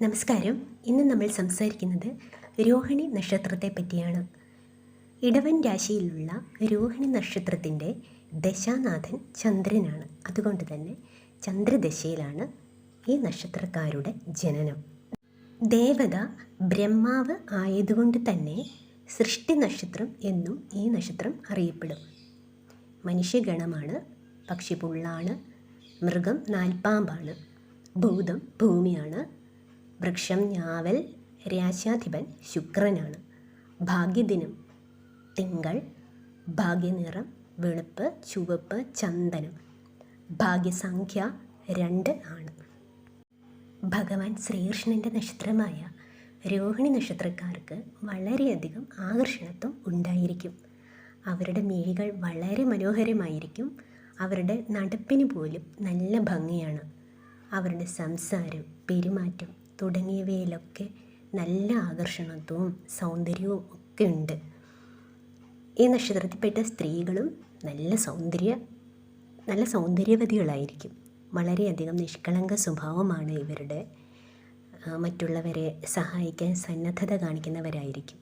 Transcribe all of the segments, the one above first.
നമസ്കാരം. ഇന്ന് നമ്മൾ സംസാരിക്കുന്നത് രോഹിണി നക്ഷത്രത്തെ പറ്റിയാണ്. ഇടവൻ രാശിയിലുള്ള രോഹിണി നക്ഷത്രത്തിന്റെ ദശാനാഥൻ ചന്ദ്രനാണ്. അതുകൊണ്ട് തന്നെ ചന്ദ്രദശയിലാണ് ഈ നക്ഷത്രക്കാരുടെ ജനനം. ദേവത ബ്രഹ്മാവ് ആയതുകൊണ്ട് തന്നെ സൃഷ്ടി നക്ഷത്രം എന്നും ഈ നക്ഷത്രം അറിയപ്പെടും. മനുഷ്യഗണമാണ് പക്ഷി പുള്ളാണ് മൃഗം നാൽപ്പാമ്പാണ് ഭൂതം ഭൂമിയാണ് വൃക്ഷം ഞാവൽ രാശാധിപൻ ശുക്രനാണ്. ഭാഗ്യദിനം തിങ്കൾ ഭാഗ്യനിറം വെളുപ്പ് ചുവപ്പ് ചന്ദനം. ഭാഗ്യസംഖ്യ രണ്ട് ആണ്. ഭഗവാൻ ശ്രീകൃഷ്ണന്റെ നക്ഷത്രമായ രോഹിണി നക്ഷത്രക്കാർക്ക് വളരെയധികം ആകർഷണത്വം ഉണ്ടായിരിക്കും. അവരുടെ മിഴികൾ വളരെ മനോഹരമായിരിക്കും. അവരുടെ നടപ്പിന് പോലും നല്ല ഭംഗിയാണ്. അവരുടെ സംസാരം പെരുമാറ്റം തുടങ്ങിയവയിലൊക്കെ നല്ല ആകർഷണത്വവും സൗന്ദര്യവും ഒക്കെ ഉണ്ട്. ഈ നക്ഷത്രത്തിൽപ്പെട്ട സ്ത്രീകളും നല്ല സൗന്ദര്യ നല്ല സൗന്ദര്യവതികളായിരിക്കും. വളരെയധികം നിഷ്കളങ്ക സ്വഭാവമാണ് ഇവരുടെ മറ്റുള്ളവരെ സഹായിക്കാൻ സന്നദ്ധത കാണിക്കുന്നവരായിരിക്കും.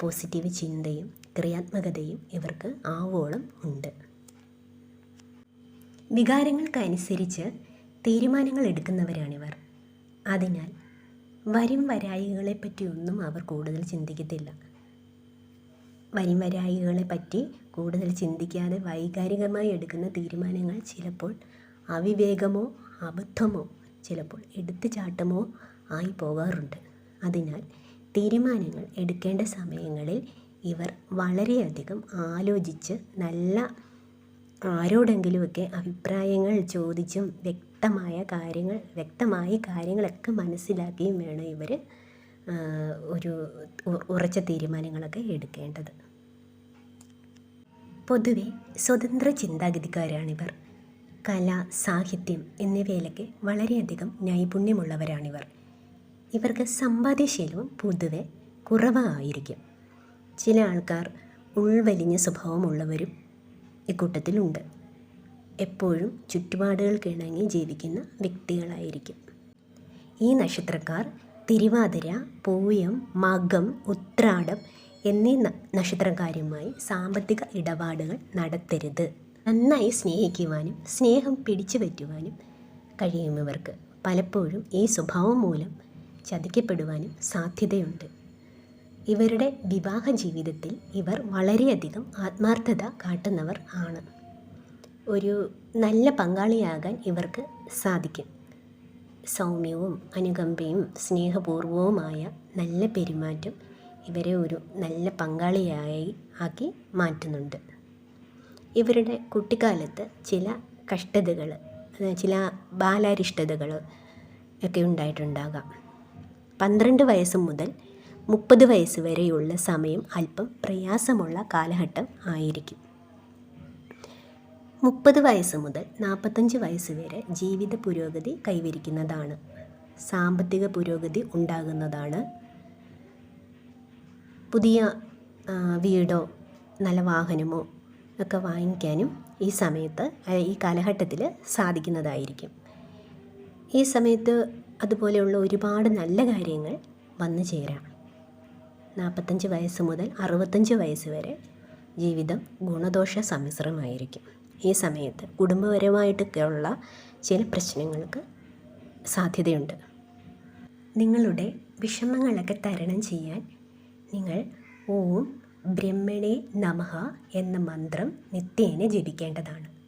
പോസിറ്റീവ് ചിന്തയും ക്രിയാത്മകതയും ഇവർക്ക് ആവോളം ഉണ്ട്. വികാരങ്ങൾക്കനുസരിച്ച് തീരുമാനങ്ങൾ എടുക്കുന്നവരാണിവർ. അതിനാൽ വരും വരായികളെ പറ്റിയൊന്നും അവർ കൂടുതൽ ചിന്തിക്കത്തില്ല. വരും വരായികളെ പറ്റി കൂടുതൽ ചിന്തിക്കാതെ വൈകാരികമായി എടുക്കുന്ന തീരുമാനങ്ങൾ ചിലപ്പോൾ അവിവേകമോ അബദ്ധമോ ചിലപ്പോൾ എടുത്തുചാട്ടമോ ആയി പോകാറുണ്ട്. അതിനാൽ തീരുമാനങ്ങൾ എടുക്കേണ്ട സമയങ്ങളിൽ ഇവർ വളരെയധികം ആലോചിച്ച് നല്ല ആരോടെങ്കിലുമൊക്കെ അഭിപ്രായങ്ങൾ ചോദിച്ചും വ്യക്തമായ കാര്യങ്ങൾ വ്യക്തമായി കാര്യങ്ങളൊക്കെ മനസ്സിലാക്കിയും വേണം ഇവർ ഒരു ഉറച്ച തീരുമാനങ്ങളൊക്കെ എടുക്കേണ്ടത്. പൊതുവെ സ്വതന്ത്ര ചിന്താഗതിക്കാരാണിവർ. കല സാഹിത്യം എന്നിവയിലൊക്കെ വളരെയധികം നൈപുണ്യമുള്ളവരാണിവർ. ഇവർക്ക് സമ്പാദ്യശീലവും പൊതുവെ കുറവായിരിക്കും ചില ആൾക്കാർ ഉൾവലിഞ്ഞ സ്വഭാവമുള്ളവരും ഇക്കൂട്ടത്തിലുണ്ട്. എപ്പോഴും ചുറ്റുപാടുകൾക്കിണങ്ങി ജീവിക്കുന്ന വ്യക്തികളായിരിക്കും. ഈ നക്ഷത്രക്കാർ തിരുവാതിര പൂയം മകം ഉത്രാടം എന്നീ നക്ഷത്രക്കാരുമായി സാമ്പത്തിക ഇടപാടുകൾ നടത്തരുത്. നന്നായി സ്നേഹിക്കുവാനും സ്നേഹം പിടിച്ചു പറ്റുവാനും കഴിയും ഇവർക്ക്. പലപ്പോഴും ഈ സ്വഭാവം മൂലം ചതിക്കപ്പെടുവാനും സാധ്യതയുണ്ട്. ഇവരുടെ വിവാഹ ജീവിതത്തിൽ ഇവർ വളരെയധികം ആത്മാർത്ഥത കാട്ടുന്നവർ ആണ്. ഒരു നല്ല പങ്കാളിയാകാൻ ഇവർക്ക് സാധിക്കും. സൗമ്യവും അനുകമ്പയും സ്നേഹപൂർവവുമായ നല്ല പെരുമാറ്റം ഇവരെ ഒരു നല്ല പങ്കാളിയായി ആക്കി മാറ്റുന്നുണ്ട്. ഇവരുടെ കുട്ടിക്കാലത്ത് ചില കഷ്ടതകൾ ചില ബാലാരിഷ്ടതകൾ ഒക്കെ ഉണ്ടായിട്ടുണ്ടാകാം. പന്ത്രണ്ട് വയസ്സ് മുതൽ മുപ്പത് വയസ്സ് വരെയുള്ള സമയം അല്പം പ്രയാസമുള്ള കാലഘട്ടം ആയിരിക്കും. മുപ്പത് വയസ്സ് മുതൽ നാൽപ്പത്തഞ്ച് വയസ്സ് വരെ ജീവിത പുരോഗതി കൈവരിക്കുന്നതാണ്. സാമ്പത്തിക പുരോഗതി ഉണ്ടാകുന്നതാണ്. പുതിയ വീടോ നല്ല വാഹനമോ ഒക്കെ വാങ്ങിക്കാനും ഈ സമയത്ത് ഈ കാലഘട്ടത്തിൽ സാധിക്കുന്നതായിരിക്കും. ഈ സമയത്ത് അതുപോലെയുള്ള ഒരുപാട് നല്ല കാര്യങ്ങൾ വന്നു ചേരാം. നാൽപ്പത്തഞ്ച് വയസ്സ് മുതൽ അറുപത്തഞ്ച് വയസ്സ് വരെ ജീവിതം ഗുണദോഷ സമ്മിശ്രമായിരിക്കും. ഈ സമയത്ത് കുടുംബപരമായിട്ടൊക്കെയുള്ള ചില പ്രശ്നങ്ങൾക്ക് സാധ്യതയുണ്ട്. നിങ്ങളുടെ വിഷമങ്ങളൊക്കെ തരണം ചെയ്യാൻ നിങ്ങൾ ഓം ബ്രഹ്മണേ നമഹ എന്ന മന്ത്രം നിത്യേന ജപിക്കേണ്ടതാണ്.